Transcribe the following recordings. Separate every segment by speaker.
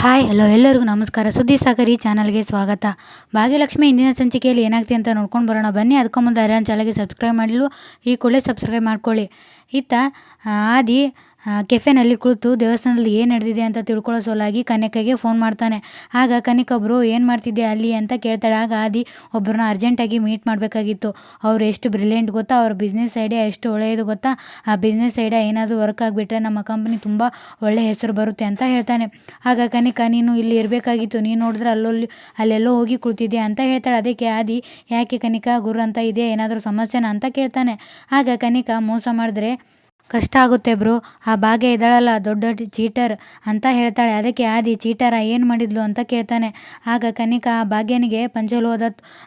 Speaker 1: Hi, hello, ಎಲ್ಲರಿಗೂ ನಮಸ್ಕಾರ. ಸುದ್ದಿ ಸಾಗರ್ ಈ ಚಾನಲ್ಗೆ ಸ್ವಾಗತ. ಭಾಗ್ಯಲಕ್ಷ್ಮಿ ಇಂದಿನ ಸಂಚಿಕೆಯಲ್ಲಿ ಏನಾಗ್ತಿ ಅಂತ ನೋಡ್ಕೊಂಡು ಬರೋಣ. ಬನ್ನಿ, ಅದಕ್ಕೂ ಮುಂದೆ ಅರಿಯನ್ ಚಾನಲ್ಗೆ ಸಬ್ಸ್ಕ್ರೈಬ್ ಮಾಡಿಲ್ಲ ಈ ಕೂಡಲೇ ಸಬ್ಸ್ಕ್ರೈಬ್ ಮಾಡ್ಕೊಳ್ಳಿ. ಇತ್ತ ಆದಿ ಕೆಫೆನಲ್ಲಿ ಕುಳಿತು ದೇವಸ್ಥಾನದಲ್ಲಿ ಏನು ನಡೆದಿದೆ ಅಂತ ತಿಳ್ಕೊಳ್ಳೋ ಸಲುವಾಗಿ ಕನಕಗೆ ಫೋನ್ ಮಾಡ್ತಾನೆ. ಆಗ ಕನಿಕ ಒಬ್ಬರು ಏನು ಮಾಡ್ತಿದ್ದೆ ಅಲ್ಲಿ? ಅಂತ ಕೇಳ್ತಾಳೆ. ಆಗ ಆದಿ ಒಬ್ಬರನ್ನ ಅರ್ಜೆಂಟಾಗಿ ಮೀಟ್ ಮಾಡಬೇಕಾಗಿತ್ತು. ಅವ್ರು ಎಷ್ಟು ಬ್ರಿಲಿಯಂಟ್ ಗೊತ್ತಾ? ಅವ್ರ ಬಿಸ್ನೆಸ್ ಐಡಿಯಾ ಎಷ್ಟು ಒಳ್ಳೆಯದು ಗೊತ್ತಾ? ಆ ಬಿಸ್ನೆಸ್ ಐಡಿಯಾ ಏನಾದರೂ ವರ್ಕ್ ಆಗಿಬಿಟ್ರೆ ನಮ್ಮ ಕಂಪ್ನಿ ತುಂಬ ಒಳ್ಳೆಯ ಹೆಸರು ಬರುತ್ತೆ ಅಂತ ಹೇಳ್ತಾನೆ. ಆಗ ಕನಿಕ, ನೀನು ಇಲ್ಲಿ ಇರಬೇಕಾಗಿತ್ತು. ನೀನು ನೋಡಿದ್ರೆ ಅಲ್ಲೊಲ್ಲಿ, ಅಲ್ಲೆಲ್ಲೋ ಹೋಗಿ ಕುಳಿತಿದ್ದೆ ಅಂತ ಹೇಳ್ತಾಳೆ. ಅದಕ್ಕೆ ಆದಿ, ಯಾಕೆ ಕನಿಕ, ಗುರು ಅಂತ ಇದೆ ಏನಾದರೂ ಸಮಸ್ಯೆನಾ? ಅಂತ ಕೇಳ್ತಾನೆ. ಆಗ ಕನಿಕ, ಮೋಸ ಮಾಡಿದ್ರೆ ಕಷ್ಟ ಆಗುತ್ತೆ ಬ್ರೋ. ಆ ಭಾಗ್ಯ ಇದ್ದಾಳಲ್ಲ, ದೊಡ್ಡ ಚೀಟರ್ ಅಂತ ಹೇಳ್ತಾಳೆ. ಅದಕ್ಕೆ ಆದಿ, ಚೀಟರ, ಏನು ಮಾಡಿದ್ಲು? ಅಂತ ಕೇಳ್ತಾನೆ. ಆಗ ಕನಿಕಾ ಆ ಭಾಗ್ಯನಿಗೆ ಪಂಚಲೋಹದ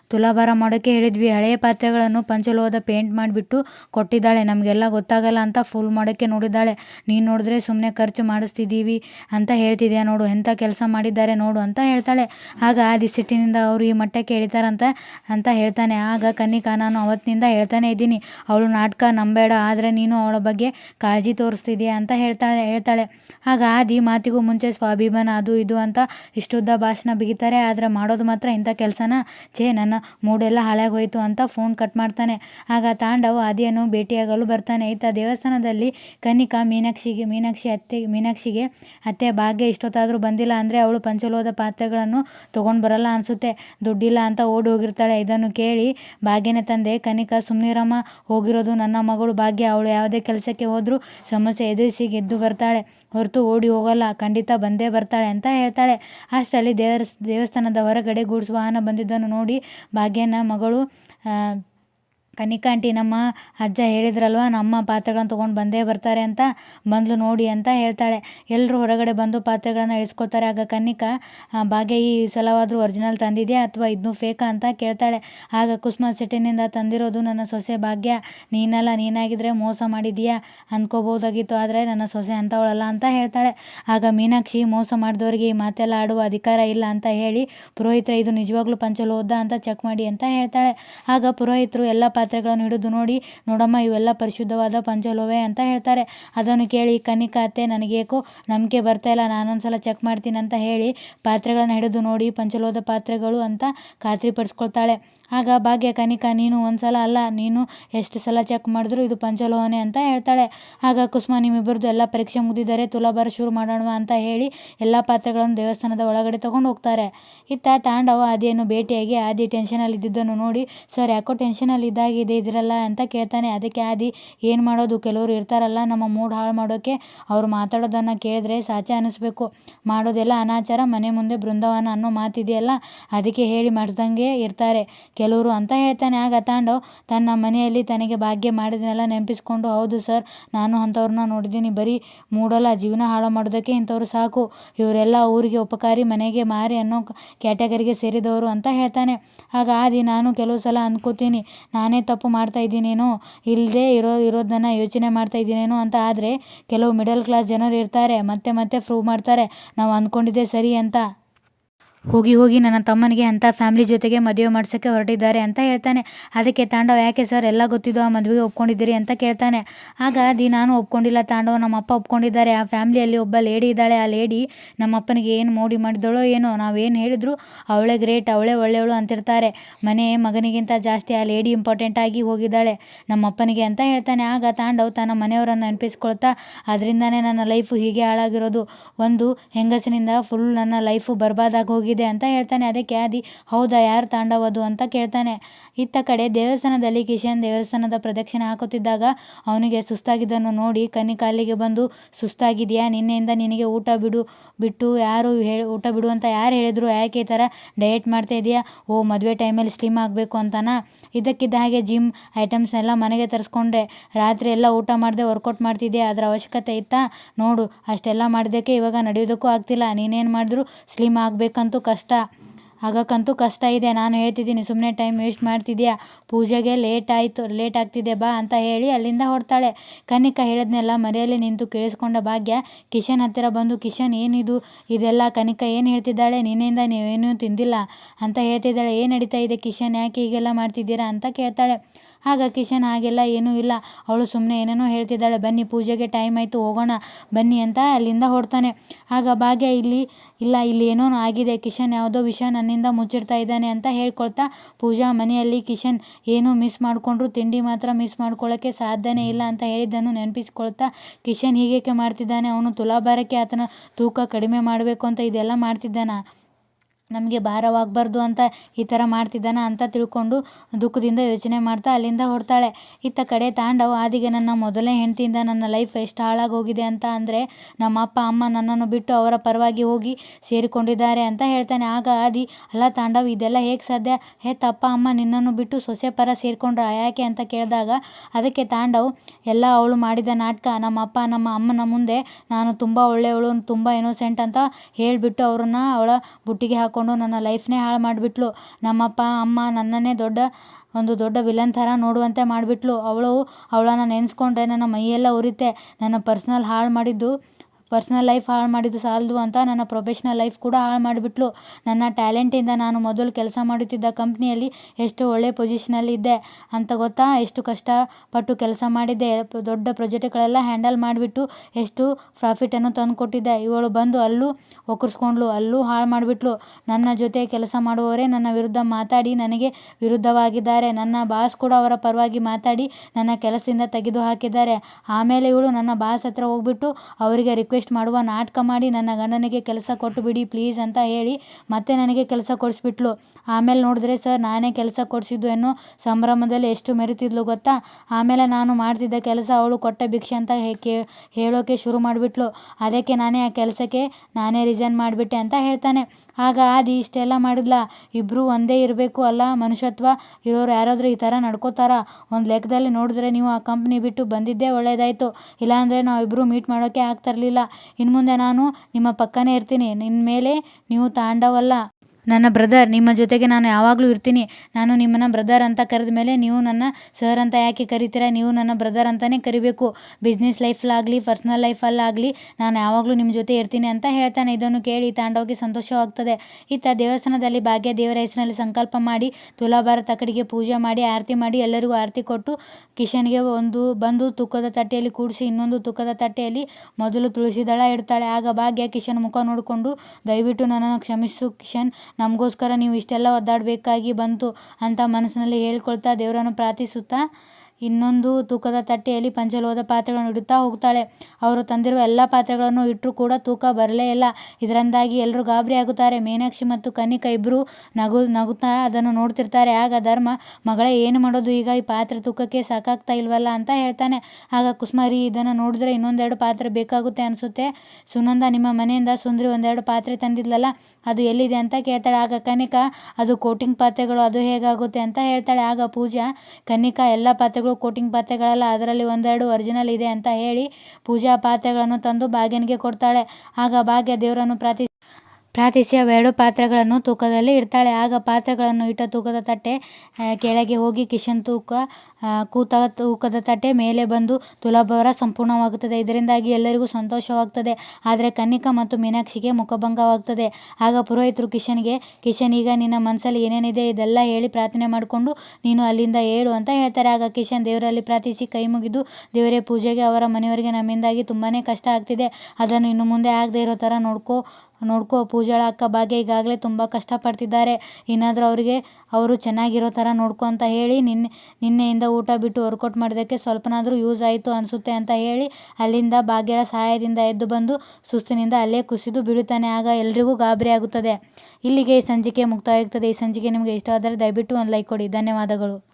Speaker 1: ತುಲಾಭಾರ ಮಾಡೋಕ್ಕೆ ಹೇಳಿದ್ವಿ. ಹಳೆಯ ಪಾತ್ರೆಗಳನ್ನು ಪಂಚಲೋಹದ ಪೇಂಟ್ ಮಾಡಿಬಿಟ್ಟು ಕೊಟ್ಟಿದ್ದಾಳೆ. ನಮಗೆಲ್ಲ ಗೊತ್ತಾಗಲ್ಲ ಅಂತ ಫುಲ್ ಮಾಡೋಕ್ಕೆ ನೋಡಿದ್ದಾಳೆ. ನೀನು ನೋಡಿದ್ರೆ ಸುಮ್ಮನೆ ಖರ್ಚು ಮಾಡಿಸ್ತಿದ್ದೀವಿ ಅಂತ ಹೇಳ್ತಿದ್ಯಾ ನೋಡು. ಎಂಥ ಕೆಲಸ ಮಾಡಿದ್ದಾರೆ ನೋಡು ಅಂತ ಹೇಳ್ತಾಳೆ. ಆಗ ಆದಿ ಸಿಟ್ಟಿನಿಂದ, ಅವರು ಈ ಮಟ್ಟಕ್ಕೆ ಇಳಿತಾರಂತ ಅಂತ ಹೇಳ್ತಾನೆ. ಆಗ ಕನಿಕಾ ನಾನು ಅವತ್ತಿನಿಂದ ಹೇಳ್ತಾನೆ ಇದ್ದೀನಿ. ಅವಳು ನಾಟಕ ನಂಬೇಡ. ಆದರೆ ನೀನು ಅವಳ ಬಗ್ಗೆ ಕಾಳಜಿ ತೋರಿಸ್ತಿದ್ಯಾ ಅಂತ ಹೇಳ್ತಾಳೆ ಹೇಳ್ತಾಳೆ. ಆಗ ಆದಿ ಮಾತಿಗೂ ಮುಂಚೆ ಸ್ವಾಭಿಮಾನ ಅದು ಇದು ಅಂತ ಇಷ್ಟುದ್ದ ಭಾಷಣ ಬಿಗಿತಾರೆ. ಆದರೆ ಮಾಡೋದು ಮಾತ್ರ ಇಂಥ ಕೆಲಸನ? ಛೇ, ನನ್ನ ಮೂಡೆಲ್ಲ ಹಾಳಾಗೋಯ್ತು ಅಂತ ಫೋನ್ ಕಟ್ ಮಾಡ್ತಾನೆ. ಆಗ ತಾಂಡವು ಆದಿಯನ್ನು ಭೇಟಿಯಾಗಲು ಬರ್ತಾನೆ. ಈತ ದೇವಸ್ಥಾನದಲ್ಲಿ ಕನಿಕಾ ಮೀನಾಕ್ಷಿಗೆ, ಮೀನಾಕ್ಷಿ ಅತ್ತೆ, ಮೀನಾಕ್ಷಿಗೆ ಅತ್ತೆ ಭಾಗ್ಯ ಇಷ್ಟೊತ್ತಾದರೂ ಬಂದಿಲ್ಲ ಅಂದರೆ ಅವಳು ಪಂಚಲೋದ ಪಾತ್ರೆಗಳನ್ನು ತೊಗೊಂಡು ಬರಲ್ಲ ಅನಿಸುತ್ತೆ. ದುಡ್ಡಿಲ್ಲ ಅಂತ ಓಡಿ ಹೋಗಿರ್ತಾಳೆ. ಇದನ್ನು ಕೇಳಿ ಭಾಗ್ಯನ ತಂದೆ ಕನಿಕಾ, ಸುಮ್ನಿರಮ್ಮ, ಹೋಗಿರೋದು ನನ್ನ ಮಗಳು ಭಾಗ್ಯ. ಅವಳು ಯಾವುದೇ ಕೆಲಸಕ್ಕೆ ಹೋದರೂ ಸಮಸ್ಯೆ ಎದುರಿಸಿ ಗೆದ್ದು ಬರ್ತಾಳೆ. ಹೊರತು ಓಡಿ ಹೋಗಲ್ಲ, ಖಂಡಿತ ಬಂದೇ ಬರ್ತಾಳೆ ಅಂತ ಹೇಳ್ತಾಳೆ. ಅಷ್ಟರಲ್ಲಿ ದೇವರ ದೇವಸ್ಥಾನದ ಹೊರಗಡೆ ಗೂಡ್ಸ್ ವಾಹನ ಬಂದಿದ್ದನ್ನು ನೋಡಿ ಭಾಗ್ಯನ ಮಗಳು ಕನಿಕಾ ಆಂಟಿ ನಮ್ಮ ಅಜ್ಜ ಹೇಳಿದ್ರಲ್ವ ನಮ್ಮ ಪಾತ್ರೆಗಳನ್ನ ತೊಗೊಂಡು ಬಂದೇ ಬರ್ತಾರೆ ಅಂತ ಬಂದ್ಲು ನೋಡಿ ಅಂತ ಹೇಳ್ತಾಳೆ. ಎಲ್ಲರೂ ಹೊರಗಡೆ ಬಂದು ಪಾತ್ರೆಗಳನ್ನ ಇಳಿಸ್ಕೊತಾರೆ ಆಗ ಕನ್ನಿಕಾ ಆ, ಭಾಗ್ಯ ಈ ಸಲವಾದರೂ ಒರಿಜಿನಲ್ ತಂದಿದೆಯಾ ಅಥವಾ ಇದನ್ನು ಫೇಕಾ ಅಂತ ಕೇಳ್ತಾಳೆ. ಆಗ ಕುಸುಮ ಸಿಟ್ಟಿನಿಂದ ತಂದಿರೋದು ನನ್ನ ಸೊಸೆ ಭಾಗ್ಯ ನೀನಲ್ಲ ನೀನಾಗಿದ್ರೆ ಮೋಸ ಮಾಡಿದೀಯಾ ಅಂದ್ಕೋಬೋದಾಗಿತ್ತು ಆದರೆ ನನ್ನ ಸೊಸೆ ಅಂಥವಳಲ್ಲ ಅಂತ ಹೇಳ್ತಾಳೆ. ಆಗ ಮೀನಾಕ್ಷಿ ಮೋಸ ಮಾಡಿದವರಿಗೆ ಈ ಮಾತೆಲ್ಲ ಆಡುವ ಅಧಿಕಾರ ಇಲ್ಲ ಅಂತ ಹೇಳಿ ಪುರೋಹಿತರೆ ಇದು ನಿಜವಾಗ್ಲೂ ಪಂಚಲೋಹದ ಅಂತ ಚೆಕ್ ಮಾಡಿ ಅಂತ ಹೇಳ್ತಾಳೆ. ಆಗ ಪುರೋಹಿತರು ಎಲ್ಲ ಪಾತ್ರೆಗಳನ್ನು ಹಿಡಿದು ನೋಡಿ, ನೋಡಮ್ಮ, ಇವೆಲ್ಲ ಪರಿಶುದ್ಧವಾದ ಪಂಚಲೋವೆ ಅಂತ ಹೇಳ್ತಾರೆ. ಅದನ್ನು ಕೇಳಿ ಕನಿಕಾತೆ ನನಗೇಕೋ ನಂಬಿಕೆ ಬರ್ತಾ ಇಲ್ಲ, ನಾನೊಂದ್ಸಲ ಚೆಕ್ ಮಾಡ್ತೀನಿ ಅಂತ ಹೇಳಿ ಪಾತ್ರೆಗಳನ್ನು ಹಿಡಿದು ನೋಡಿ, ಪಂಚಲೋದ ಪಾತ್ರೆಗಳು ಅಂತ ಖಾತ್ರಿಪಡಿಸ್ಕೊಳ್ತಾಳೆ. ಆಗ ಭಾಗ್ಯ ಕನಿಕಾ ನೀನು ಒಂದ್ಸಲ ಅಲ್ಲ, ನೀನು ಎಷ್ಟು ಸಲ ಚೆಕ್ ಮಾಡಿದ್ರು ಇದು ಪಂಚಲೋಹನೆ ಅಂತ ಹೇಳ್ತಾಳೆ. ಆಗ ಕುಸುಮ, ನಿಮ್ಮಿಬ್ಬರದ್ದು ಎಲ್ಲ ಪರೀಕ್ಷೆ ಮುಗಿದಿದ್ದಾರೆ ತುಲಾಭಾರ ಶುರು ಮಾಡೋಣ ಅಂತ ಹೇಳಿ ಎಲ್ಲ ಪಾತ್ರೆಗಳನ್ನು ದೇವಸ್ಥಾನದ ಒಳಗಡೆ ತಗೊಂಡು ಹೋಗ್ತಾರೆ. ಇತ್ತ ತಾಂಡವ ಆದಿಯನ್ನು ಭೇಟಿಯಾಗಿ ಆದಿ ಟೆನ್ಷನಲ್ಲಿ ಇದ್ದಿದ್ದನ್ನು ನೋಡಿ, ಸರ್, ಯಾಕೋ ಟೆನ್ಷನಲ್ಲಿ ಇದ್ದಾಗಿದೆ ಇದಿರಲ್ಲ ಅಂತ ಕೇಳ್ತಾನೆ. ಅದಕ್ಕೆ ಆದಿ, ಏನು ಮಾಡೋದು? ಕೆಲವರು ಇರ್ತಾರಲ್ಲ ನಮ್ಮ ಮೂಡ್ ಹಾಳು ಮಾಡೋಕ್ಕೆ ಅವ್ರು ಮಾತಾಡೋದನ್ನು ಕೇಳಿದ್ರೆ ಸಾಚೆ ಅನ್ನಿಸ್ಬೇಕು ಮಾಡೋದೆಲ್ಲ ಅನಾಚಾರ, ಮನೆ ಮುಂದೆ ಬೃಂದಾವನ ಅನ್ನೋ ಮಾತಿದೆಯಲ್ಲ, ಅದಕ್ಕೆ ಹೇಳಿ ಮಾಡಿದಂಗೆ ಇರ್ತಾರೆ. ಕೆಲವರು ಅಂತ ಹೇಳ್ತಾನೆ. ಆಗ ತಾಂಡವ್ ತನ್ನ ಮನೆಯಲ್ಲಿ ತನಗೆ ಭಾಗ್ಯ ಮಾಡಿದನೆಲ್ಲ ನೆನಪಿಸ್ಕೊಂಡು, ಹೌದು ಸರ್, ನಾನು ಅಂಥವ್ರನ್ನ ನೋಡಿದ್ದೀನಿ. ಬರೀ ಮೂಡಲ್ಲ, ಜೀವನ ಹಾಳು ಮಾಡೋದಕ್ಕೆ ಇಂಥವ್ರು ಸಾಕು. ಇವರೆಲ್ಲ ಊರಿಗೆ ಉಪಕಾರಿ, ಮನೆಗೆ ಮಾರಿ ಅನ್ನೋ ಕ್ಯಾಟಗರಿಗೆ ಸೇರಿದವರು ಅಂತ ಹೇಳ್ತಾನೆ. ಆಗ ಆದಿ, ನಾನು ಕೆಲವು ಸಲ ಅಂದ್ಕೋತೀನಿ ನಾನೇ ತಪ್ಪು ಮಾಡ್ತಾ ಇದ್ದೀನೇನೋ ಇಲ್ಲದೆ ಇರೋ, ಇರೋದನ್ನು ಯೋಚನೆ ಮಾಡ್ತಾ ಇದ್ದೀನೇನೋ ಅಂತ ಆದರೆ, ಕೆಲವು ಮಿಡಲ್ ಕ್ಲಾಸ್ ಜನರು ಇರ್ತಾರೆ, ಮತ್ತೆ ಮತ್ತೆ ಪ್ರೂವ್ ಮಾಡ್ತಾರೆ, ನಾವು ಅಂದ್ಕೊಂಡಿದ್ದೆ ಸರಿ ಅಂತ. ಹೋಗಿ ಹೋಗಿ ನನ್ನ ತಮ್ಮನಿಗೆ ಅಂಥ ಫ್ಯಾಮಿಲಿ ಜೊತೆಗೆ ಮದುವೆ ಮಾಡ್ಸೋಕ್ಕೆ ಹೊರಟಿದ್ದಾರೆ ಅಂತ ಹೇಳ್ತಾನೆ. ಅದಕ್ಕೆ ತಾಂಡವ, ಯಾಕೆ ಸರ್ ಎಲ್ಲ ಗೊತ್ತಿದ್ದು ಆ ಮದುವೆಗೆ ಒಪ್ಕೊಂಡಿದ್ದೀರಿ? ಅಂತ ಕೇಳ್ತಾನೆ. ಆಗ ದಿ ನಾನು ಒಪ್ಕೊಂಡಿಲ್ಲ ತಾಂಡವ, ನಮ್ಮ ಅಪ್ಪ ಒಪ್ಕೊಂಡಿದ್ದಾರೆ. ಆ ಫ್ಯಾಮಿಲಿಯಲ್ಲಿ ಒಬ್ಬ ಲೇಡಿ ಇದ್ದಾಳೆ. ಆ ಲೇಡಿ ನಮ್ಮ ಅಪ್ಪನಿಗೆ ಏನು ಮೋಡಿ ಮಾಡಿದಳೋ ಏನೋ ನಾವೇನು ಹೇಳಿದ್ರು ಅವಳೇ ಗ್ರೇಟ್ ಅವಳೇ ಒಳ್ಳೆಯವಳು ಅಂತಿರ್ತಾರೆ. ಮನೆ ಮಗನಿಗಿಂತ ಜಾಸ್ತಿ ಆ ಲೇಡಿ ಇಂಪಾರ್ಟೆಂಟ್ ಆಗಿ ಹೋಗಿದ್ದಾಳೆ ನಮ್ಮ ಅಪ್ಪನಿಗೆ ಅಂತ ಹೇಳ್ತಾನೆ. ಆಗ ತಾಂಡವ್ ತನ್ನ ಮನೆಯವರನ್ನು ನೆನಪಿಸ್ಕೊಳ್ತಾ, ಅದರಿಂದನೇ ನನ್ನ ಲೈಫು ಹೀಗೆ ಹಾಳಾಗಿರೋದು. ಒಂದು ಹೆಂಗಸಿನಿಂದ ಫುಲ್ ನನ್ನ ಲೈಫು ಬರ್ಬಾದಾಗಿ ಹೋಗಿದೆ ಅಂತ ಹೇಳ್ತಾನೆ. ಅದಕ್ಕೆ ಆದಿ, ಹೌದಾ, ಯಾರು ತಾಂಡವದು ಅಂತ ಕೇಳ್ತಾನೆ. ಇತ್ತ ಕಡೆ ದೇವಸ್ಥಾನದಲ್ಲಿ ಕಿಶನ್ ದೇವಸ್ಥಾನದ ಪ್ರದಕ್ಷಿಣೆ ಹಾಕುತ್ತಿದ್ದಾಗ ಅವನಿಗೆ ಸುಸ್ತಾಗಿದ್ದನ್ನು ನೋಡಿ ಕನ್ನಿಕಾ ಅಲ್ಲಿಗೆ ಬಂದು, ಸುಸ್ತಾಗಿದೆಯಾ? ನಿನ್ನೆಯಿಂದ ನಿನಗೆ ಊಟ ಬಿಡು, ಬಿಟ್ಟು ಯಾರು ಹೇಳಿ ಊಟ ಬಿಡು ಅಂತ ಯಾರು ಹೇಳಿದ್ರು? ಯಾಕೆ ಈ ಥರ ಡಯಟ್ ಮಾಡ್ತಾ ಇದೆಯಾ? ಓ, ಮದುವೆ ಟೈಮಲ್ಲಿ ಸ್ಲಿಮ್ ಆಗಬೇಕು ಅಂತನಾ? ಇದಕ್ಕಿದ್ದ ಹಾಗೆ ಜಿಮ್ ಐಟಮ್ಸ್ನೆಲ್ಲ ಮನೆಗೆ ತರಿಸ್ಕೊಂಡ್ರೆ. ರಾತ್ರಿ ಎಲ್ಲ ಊಟ ಮಾಡದೆ ವರ್ಕೌಟ್ ಮಾಡ್ತಿದ್ದೆ ಅದರ ಅವಶ್ಯಕತೆ ಇತ್ತಾ? ನೋಡು, ಅಷ್ಟೆಲ್ಲ ಮಾಡಿದ್ದಕ್ಕೆ ಇವಾಗ ನಡೆಯೋದಕ್ಕೂ ಆಗ್ತಿಲ್ಲ. ನೀನೇನು ಮಾಡಿದ್ರು ಸ್ಲಿಮ್ ಆಗಬೇಕಂತೂ ಕಷ್ಟ. ಆಗಕ್ಕಂತೂ ಕಷ್ಟ ಇದೆ. ನಾನು ಹೇಳ್ತಿದ್ದೀನಿ ಸುಮ್ಮನೆ ಟೈಮ್ ವೇಸ್ಟ್ ಮಾಡ್ತಿದ್ಯಾ? ಪೂಜೆಗೆ ಲೇಟ್ ಆಯಿತು ಲೇಟ್ ಆಗ್ತಿದೆ, ಬಾ ಅಂತ ಹೇಳಿ ಅಲ್ಲಿಂದ ಹೊರಡ್ತಾಳೆ ಕನ್ನಿಕ ಹೇಳಿದ್ನೆಲ್ಲ ಮರೆಯಲ್ಲಿ ನಿಂತು ಕೇಳಿಸ್ಕೊಂಡ ಭಾಗ್ಯ, ಕಿಶನ್ ಹತ್ತಿರ ಬಂದು, ಕಿಶನ್, ಏನಿದು? ಇದೆಲ್ಲ ಕನಿಕ ಏನು ಹೇಳ್ತಿದ್ದಾಳೆ? ನಿನ್ನೆಯಿಂದ ನೀವೇನೂ ತಿಂದಿಲ್ಲ? ಅಂತ ಹೇಳ್ತಿದ್ದಾಳೆ. ಏನು ನಡೀತಾ ಇದೆ ಕಿಶನ್? ಯಾಕೆ ಹೀಗೆಲ್ಲ ಮಾಡ್ತಿದ್ದೀರಾ? ಅಂತ ಕೇಳ್ತಾಳೆ. ಆಗ ಕಿಶನ್ ಹಾಗೆಲ್ಲ ಏನೂ ಇಲ್ಲ. ಅವಳು ಸುಮ್ಮನೆ ಏನೇನೋ ಹೇಳ್ತಿದ್ದಾಳೆ. ಬನ್ನಿ, ಪೂಜೆಗೆ ಟೈಮ್ ಆಯಿತು, ಹೋಗೋಣ, ಬನ್ನಿ ಅಂತ ಅಲ್ಲಿಂದ ಹೊರಡ್ತಾನೆ. ಆಗ ಭಾಗ್ಯ ಇಲ್ಲಿ, ಇಲ್ಲ, ಇಲ್ಲಿ ಏನೋ ಆಗಿದೆ. ಕಿಶನ್ ಯಾವುದೋ ವಿಷಯ ನನ್ನಿಂದ ಮುಚ್ಚಿಡ್ತಾ ಇದ್ದಾನೆ ಅಂತ ಹೇಳ್ಕೊಳ್ತಾ ಪೂಜಾ ಮನೆಯಲ್ಲಿ ಕಿಶನ್ ಏನೂ ಮಿಸ್ ಮಾಡಿಕೊಂಡ್ರು, ತಿಂಡಿ ಮಾತ್ರ ಮಿಸ್ ಮಾಡ್ಕೊಳ್ಳೋಕ್ಕೆ ಸಾಧ್ಯನೇ ಇಲ್ಲ ಅಂತ ಹೇಳಿದ್ದನ್ನು ನೆನಪಿಸ್ಕೊಳ್ತಾ ಕಿಶನ್ ಹೀಗೇಕೆ ಮಾಡ್ತಿದ್ದಾನೆ? ಅವನು ತುಲಾಭಾರಕ್ಕೆ ಆತನ ತೂಕ ಕಡಿಮೆ ಮಾಡಬೇಕು ಅಂತ ಇದೆಲ್ಲ ಮಾಡ್ತಿದ್ದಾನ? ನಮಗೆ ಭಾರವಾಗಬಾರ್ದು ಅಂತ ಈ ಥರ ಮಾಡ್ತಿದ್ದಾನೆ ಅಂತ ತಿಳ್ಕೊಂಡು ದುಃಖದಿಂದ ಯೋಚನೆ ಮಾಡ್ತಾ ಅಲ್ಲಿಂದ ಹೊರಡ್ತಾಳೆ ಇತ್ತ ಕಡೆ ತಾಂಡವು, ಆದಿಗೆ ನನ್ನ ಮೊದಲೇ ಹೆಂಡತಿಯಿಂದ ನನ್ನ ಲೈಫ್ ಎಷ್ಟು ಹಾಳಾಗೋಗಿದೆ ಅಂತ ಅಂದರೆ ನಮ್ಮ ಅಪ್ಪ, ಅಮ್ಮ ನನ್ನನ್ನು ಬಿಟ್ಟು ಅವರ ಪರವಾಗಿ ಹೋಗಿ ಸೇರಿಕೊಂಡಿದ್ದಾರೆ ಅಂತ ಹೇಳ್ತಾನೆ. ಆಗ ಆದಿ, ಅಲ್ಲ ತಾಂಡವ್, ಇದೆಲ್ಲ ಹೇಗೆ ಸಾಧ್ಯ? ಹೇ ತಪ್ಪ ಅಮ್ಮ, ನಿನ್ನನ್ನು ಬಿಟ್ಟು ಸೊಸೆ ಪರ ಸೇರಿಕೊಂಡ್ರ ಯಾಕೆ ಅಂತ ಕೇಳಿದಾಗ ಅದಕ್ಕೆ ತಾಂಡವ್, ಎಲ್ಲ ಅವಳು ಮಾಡಿದ ನಾಟಕ, ನಮ್ಮ ಅಪ್ಪ, ನಮ್ಮ ಅಮ್ಮನ ಮುಂದೆ ನಾನು ತುಂಬ ಒಳ್ಳೆಯವಳು, ತುಂಬ ಇನೋಸೆಂಟ್ ಅಂತ ಹೇಳಿಬಿಟ್ಟು ಅವ್ರನ್ನ ಅವಳ ಬುಟ್ಟಿಗೆ ಹಾಕ್ಕೊಂಡು ನನ್ನ ಲೈಫ್ನೇ ಹಾಳು ಮಾಡಿಬಿಟ್ಲು. ನಮ್ಮಪ್ಪ, ಅಮ್ಮ ನನ್ನನ್ನೇ ದೊಡ್ಡ, ಒಂದು ದೊಡ್ಡ ವಿಲನ್ ಥರ ನೋಡುವಂತೆ ಮಾಡಿಬಿಟ್ಲು. ಅವಳು ಅವಳನ್ನು ನೆನೆಸ್ಕೊಂಡ್ರೆ ನನ್ನ ಮೈಯೆಲ್ಲ ಉರಿತೆ. ನನ್ನ ಪರ್ಸ್ನಲ್ ಹಾಳು ಮಾಡಿದ್ದು ಪರ್ಸ್ನಲ್ ಲೈಫ್ ಹಾಳು ಮಾಡಿದ್ದು ಸಾಲದು ಅಂತ ನನ್ನ ಪ್ರೊಫೆಷ್ನಲ್ ಲೈಫ್ ಕೂಡ ಹಾಳು ಮಾಡಿಬಿಟ್ಲು. ನನ್ನ ಟ್ಯಾಲೆಂಟಿಂದ ನಾನು ಮೊದಲು ಕೆಲಸ ಮಾಡುತ್ತಿದ್ದ ಕಂಪ್ನಿಯಲ್ಲಿ ಎಷ್ಟು ಒಳ್ಳೆಯ ಪೊಸಿಷನಲ್ಲಿ ಇದ್ದೆ ಅಂತ ಗೊತ್ತಾ? ಎಷ್ಟು ಕಷ್ಟಪಟ್ಟು ಕೆಲಸ ಮಾಡಿದ್ದೆ, ದೊಡ್ಡ ಪ್ರೊಜೆಕ್ಟ್ಗಳೆಲ್ಲ ಹ್ಯಾಂಡಲ್ ಮಾಡಿಬಿಟ್ಟು ಎಷ್ಟು ಪ್ರಾಫಿಟನ್ನು ತಂದುಕೊಟ್ಟಿದ್ದೆ. ಇವಳು ಬಂದು ಅಲ್ಲೂ ಒಕ್ಕರ್ಸ್ಕೊಂಡ್ಳು, ಅಲ್ಲೂ ಹಾಳು ಮಾಡಿಬಿಟ್ಲು. ನನ್ನ ಜೊತೆ ಕೆಲಸ ಮಾಡುವವರೇ ನನ್ನ ವಿರುದ್ಧ ಮಾತಾಡಿ ನನಗೆ ವಿರುದ್ಧವಾಗಿದ್ದಾರೆ. ನನ್ನ ಬಾಸ್ ಕೂಡ ಅವರ ಪರವಾಗಿ ಮಾತಾಡಿ ನನ್ನ ಕೆಲಸದಿಂದ ತೆಗೆದು ಹಾಕಿದ್ದಾರೆ ಆಮೇಲೆ ಇವಳು ನನ್ನ ಬಾಸ್ ಹತ್ರ ಹೋಗ್ಬಿಟ್ಟು ಅವರಿಗೆ ರಿಕ್ವೆಸ್ಟ್ ಮಾಡುವ ನಾಟಕ ಮಾಡಿ ನನ್ನ ಗಂಡನಿಗೆ ಕೆಲಸ ಕೊಟ್ಟು ಬಿಡಿ ಪ್ಲೀಸ್ ಅಂತ ಹೇಳಿ ಮತ್ತೆ ನನಗೆ ಕೆಲಸ ಕೊಡಿಸ್ಬಿಟ್ಲು. ಆಮೇಲೆ ನೋಡಿದ್ರೆ ಸರ್, ನಾನೇ ಕೆಲಸ ಕೊಡಿಸಿದ್ದು ಅನ್ನೋ ಸಂಭ್ರಮದಲ್ಲಿ ಎಷ್ಟು ಮೆರಿತಿದ್ಲು ಗೊತ್ತಾ? ಆಮೇಲೆ ನಾನು ಮಾಡ್ತಿದ್ದ ಕೆಲಸ ಅವಳು ಕೊಟ್ಟ ಭಿಕ್ಷೆ ಅಂತ ಹೇಳೋಕೆ ಶುರು ಮಾಡಿಬಿಟ್ಲು. ಅದಕ್ಕೆ ನಾನೇ ಆ ಕೆಲಸಕ್ಕೆ ನಾನೇ ರಿಸೈನ್ ಮಾಡಿಬಿಟ್ಟೆ ಅಂತ ಹೇಳ್ತಾನೆ. ಆಗ ಆದಿ ಇಷ್ಟೆಲ್ಲ ಮಾಡಿದ್ಲ? ಇಬ್ಬರೂ ಒಂದೇ ಇರಬೇಕು ಅಲ್ಲ? ಮನುಷ್ಯತ್ವ ಇರೋರು ಯಾರಾದರೂ ಈ ಥರ ನಡ್ಕೋತಾರ? ಒಂದು ಲೆಕ್ಕದಲ್ಲಿ ನೋಡಿದ್ರೆ ನೀವು ಆ ಕಂಪ್ನಿ ಬಿಟ್ಟು ಬಂದಿದ್ದೇ ಒಳ್ಳೆಯದಾಯಿತು ಇಲ್ಲಾಂದರೆ ನಾವಿಬ್ಬರೂ ಮೀಟ್ ಮಾಡೋಕ್ಕೆ ಆಗ್ತಿರಲಿಲ್ಲ ಇನ್ನು ಮುಂದೆ ನಾನು ನಿಮ್ಮ ಪಕ್ಕನೇ ಇರ್ತೀನಿ. ನಿನ್ನ ಮೇಲೆ ನೀವು ತಾಂಡವಲ್ಲ. ನನ್ನ ಬ್ರದರ್ ನಿಮ್ಮ ಜೊತೆಗೆ ನಾನು ಯಾವಾಗಲೂ ಇರ್ತೀನಿ. ನಾನು ನಿಮ್ಮನ್ನು ಬ್ರದರ್ ಅಂತ ಕರೆದ ಮೇಲೆ ನೀವು ನನ್ನ ಸರ್ ಅಂತ ಯಾಕೆ ಕರಿತೀರ? ನೀವು ನನ್ನ ಬ್ರದರ್ ಅಂತಲೇ ಕರಿಬೇಕು. ಬಿಸ್ನೆಸ್ ಲೈಫಲ್ಲಾಗಲಿ ಪರ್ಸ್ನಲ್ ಲೈಫಲ್ಲಾಗಲಿ ನಾನು ಯಾವಾಗಲೂ ನಿಮ್ಮ ಜೊತೆ ಇರ್ತೀನಿ ಅಂತ ಹೇಳ್ತಾನೆ. ಇದನ್ನು ಕೇಳಿ ತಾಂಡವ್ಗೆ ಸಂತೋಷವಾಗ್ತದೆ. ಇತ್ತ ದೇವಸ್ಥಾನದಲ್ಲಿ ಭಾಗ್ಯ ದೇವರ ಹೆಸರಿನಲ್ಲಿ ಸಂಕಲ್ಪ ಮಾಡಿ ತುಲಾಭಾರ ತಕಡಿಗೆ ಪೂಜೆ ಮಾಡಿ, ಆರತಿ ಮಾಡಿ, ಎಲ್ಲರಿಗೂ ಆರತಿ ಕೊಟ್ಟು, ಕಿಶನ್ಗೆ ಒಂದು ಬಂದು ತುಕ್ಕದ ತಟ್ಟೆಯಲ್ಲಿ ಕೂಡಿಸಿ, ಇನ್ನೊಂದು ತುಕ್ಕದ ತಟ್ಟೆಯಲ್ಲಿ ಮೊದಲು ತುಳಸಿದಳ ಇಡ್ತಾಳೆ. ಆಗ ಭಾಗ್ಯ ಕಿಶನ್ ಮುಖ ನೋಡಿಕೊಂಡು, ದಯವಿಟ್ಟು ನನ್ನನ್ನು ಕ್ಷಮಿಸು ಕಿಶನ್. ನಮಗೋಸ್ಕರ ನೀವು ಇಷ್ಟೆಲ್ಲ ಒದ್ದಾಡಬೇಕಾಗಿ ಬಂತು ಅಂತ ಮನಸ್ಸಿನಲ್ಲಿ ಹೇಳ್ಕೊಳ್ತಾ ದೇವರನ್ನು ಪ್ರಾರ್ಥಿಸುತ್ತಾ ಇನ್ನೊಂದು ತೂಕದ ತಟ್ಟೆಯಲ್ಲಿ ಪಂಚಲೋಹದ ಪಾತ್ರೆಗಳನ್ನು ಇಡುತ್ತಾ ಹೋಗ್ತಾಳೆ. ಅವರು ತಂದಿರುವ ಎಲ್ಲ ಪಾತ್ರೆಗಳನ್ನು ಇಟ್ಟರೂ ಕೂಡ ತೂಕ ಬರಲೇ ಇಲ್ಲ. ಇದರಿಂದಾಗಿ ಎಲ್ಲರೂ ಗಾಬರಿ ಆಗುತ್ತಾರೆ ಮೀನಾಕ್ಷಿ ಮತ್ತು ಕನಿಕ ಇಬ್ಬರು ನಗು, ನಗುತ್ತಾ ಅದನ್ನು ನೋಡ್ತಿರ್ತಾರೆ. ಆಗ ಧರ್ಮ, ಮಗಳೇ, ಏನು ಮಾಡೋದು? ಈಗ ಈ ಪಾತ್ರೆ ತೂಕಕ್ಕೆ ಸಾಕಾಗ್ತಾ ಇಲ್ವಲ್ಲ? ಅಂತ ಹೇಳ್ತಾನೆ. ಆಗ ಕುಸುಮಾರಿ, ಇದನ್ನು ನೋಡಿದ್ರೆ ಇನ್ನೊಂದೆರಡು ಪಾತ್ರೆ ಬೇಕಾಗುತ್ತೆ ಅನಿಸುತ್ತೆ. ಸುನಂದ, ನಿಮ್ಮ ಮನೆಯಿಂದ ಸುಂದರಿ ಒಂದೆರಡು ಪಾತ್ರೆ ತಂದಿದ್ಲಲ್ಲ, ಅದು ಎಲ್ಲಿದೆ? ಅಂತ ಕೇಳ್ತಾಳೆ. ಆಗ ಕನಿಕ, ಅದು ಕೋಟಿಂಗ್ ಪಾತ್ರೆಗಳು, ಅದು ಹೇಗಾಗುತ್ತೆ? ಅಂತ ಹೇಳ್ತಾಳೆ. ಆಗ ಪೂಜಾ, ಕನಿಕಾ, ಎಲ್ಲ ಪಾತ್ರೆಗಳು ಕೋಟಿಂಗ್ ಪಾತ್ರೆಗಳಲ್ಲ ಅದರಲ್ಲಿ ಒಂದೆರಡು ಒರಿಜಿನಲ್ ಇದೆ ಅಂತ ಹೇಳಿ ಪೂಜಾ ಪಾತ್ರೆಗಳನ್ನು ತಂದು ಭಾಗ್ಯನಿಗೆ ಕೊಡ್ತಾಳೆ. ಆಗ ಭಾಗ್ಯ ದೇವರನ್ನು ಪ್ರಾರ್ಥಿಸಿ ಪ್ರಾರ್ಥಿಸಿ ಅವೆರಡು ಪಾತ್ರೆಗಳನ್ನು ತೂಕದಲ್ಲಿ ಇಡ್ತಾಳೆ. ಆಗ ಪಾತ್ರೆಗಳನ್ನು ಇಟ್ಟ ತೂಕದ ತಟ್ಟೆ ಕೆಳಗೆ ಹೋಗಿ ಕಿಶನ್ ತೂಕ ಕೂತ ತೂಕದ ತಟ್ಟೆ ಮೇಲೆ ಬಂದು ತುಲಾಭಾರ ಸಂಪೂರ್ಣವಾಗುತ್ತದೆ. ಇದರಿಂದಾಗಿ ಎಲ್ಲರಿಗೂ ಸಂತೋಷವಾಗ್ತದೆ. ಆದರೆ ಕನ್ನಿಕಾ ಮತ್ತು ಮೀನಾಕ್ಷಿಗೆ ಮುಖಭಂಗವಾಗ್ತದೆ. ಆಗ ಪುರೋಹಿತರು ಕಿಶನ್ಗೆ, ಕಿಶನ್, ಈಗ ನಿನ್ನ ಮನಸ್ಸಲ್ಲಿ ಏನೇನಿದೆ ಇದೆಲ್ಲ ಹೇಳಿ ಪ್ರಾರ್ಥನೆ ಮಾಡಿಕೊಂಡು ನೀನು ಅಲ್ಲಿಂದ ಹೇಳು ಅಂತ ಹೇಳ್ತಾರೆ. ಆಗ ಕಿಶನ್ ದೇವರಲ್ಲಿ ಪ್ರಾರ್ಥಿಸಿ ಕೈ ಮುಗಿದು, ದೇವರೇ, ಪೂಜೆಗೆ ಅವರ ಮನೆಯವರಿಗೆ ನಮ್ಮಿಂದಾಗಿ ತುಂಬಾ ಕಷ್ಟ ಆಗ್ತಿದೆ. ಅದನ್ನು ಇನ್ನು ಮುಂದೆ ಆಗದೆ ಇರೋ ಥರ ನೋಡ್ಕೋ. ನೋಡ್ಕೋ, ಪೂಜಾಳ ಅಕ್ಕ ಭಾಗ್ಯ ಈಗಾಗಲೇ ತುಂಬ ಕಷ್ಟಪಡ್ತಿದ್ದಾರೆ. ಏನಾದರೂ ಅವರಿಗೆ, ಅವರು ಚೆನ್ನಾಗಿರೋ ಥರ ನೋಡ್ಕೊ ಅಂತ ಹೇಳಿ ನಿನ್ನೆ ನಿನ್ನೆಯಿಂದ ಊಟ ಬಿಟ್ಟು ವರ್ಕೌಟ್ ಮಾಡೋದಕ್ಕೆ ಸ್ವಲ್ಪನಾದರೂ ಯೂಸ್ ಆಯಿತು ಅನಿಸುತ್ತೆ ಅಂತ ಹೇಳಿ, ಅಲ್ಲಿಂದ ಭಾಗ್ಯಳ ಸಹಾಯದಿಂದ ಎದ್ದು ಬಂದು ಸುಸ್ತಿನಿಂದ ಅಲ್ಲೇ ಕುಸಿದು ಬೀಳುತ್ತಾನೆ. ಆಗ ಎಲ್ರಿಗೂ ಗಾಬರಿ ಆಗುತ್ತದೆ. ಇಲ್ಲಿಗೆ ಈ ಸಂಚಿಕೆ ಮುಕ್ತಾಯವಾಗುತ್ತದೆ ಈ ಸಂಜಿಕೆ ನಿಮಗೆ ಇಷ್ಟವಾದರೆ ದಯವಿಟ್ಟು ಒಂದು ಲೈಕ್ ಕೊಡಿ. ಧನ್ಯವಾದಗಳು.